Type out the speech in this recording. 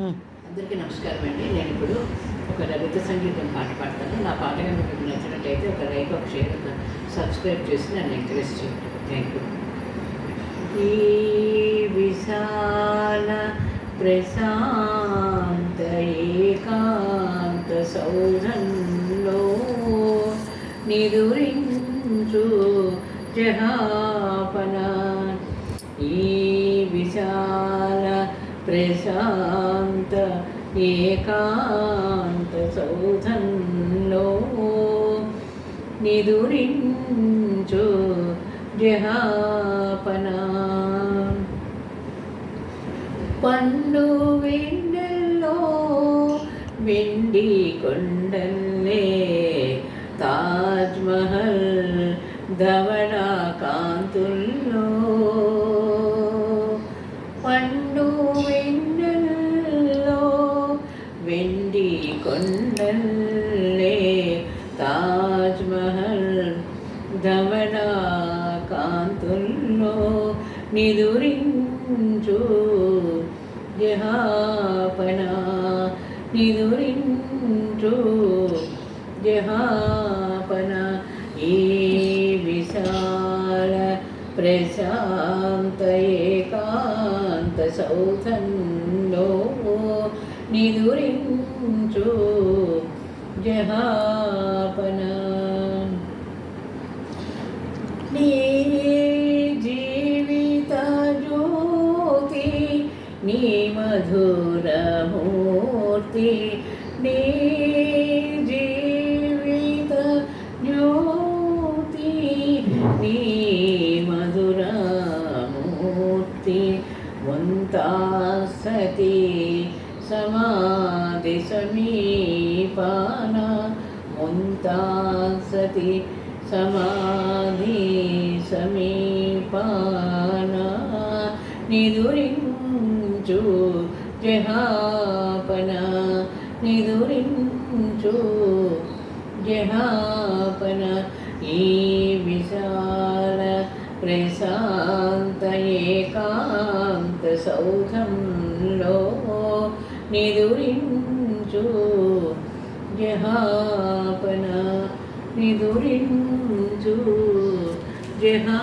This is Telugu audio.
Hmm. అందరికీ నమస్కారం అండి. నేను ఇప్పుడు ఒక రవిత సంగీతం పాట పాడతాను. నా పాట కనుక మీకు నచ్చినట్టయితే ఒక లైక్ ఒక షేర్ ఒక సబ్స్క్రైబ్ చేసి నన్ను ఎంకరేజ్ చేయండి. థ్యాంక్ యూ ఈ విశాల ప్రశాంత ఏకాంత సౌధంలో నిదురించు జహాపన. ఈ విశాల ప్రశాంత ఏకాంత సౌధంలో నిదురించు జహాపన. పండు వెన్నెల్లో వెండి కొండల్లే తాజ్మహల్ ధవళ కాంతుల్లో వెండి కొండల్లే తాజ్ ధవళ కాంతుల్లో నిదురించు జహాపన నిదురించు జహాపన. ఈ విశాల ప్రశాంత ఏకాంత సౌధన్ నిదురించు జహాపన. నీ జీవిత జ్యోతి నీ మధురమూర్తి నీ జీవిత జ్యోతి నీ మధురమూర్తి వంతా సతీ సమాధి సమీపాన ముంతా సమాధి సమీపాన నిదురించు జహాపన నిదురించు జహాపన ఈ విశాల ప్రశాంత ఏకాంత సౌధంలో నిదురించు. జహాపన నిదురించు. జహా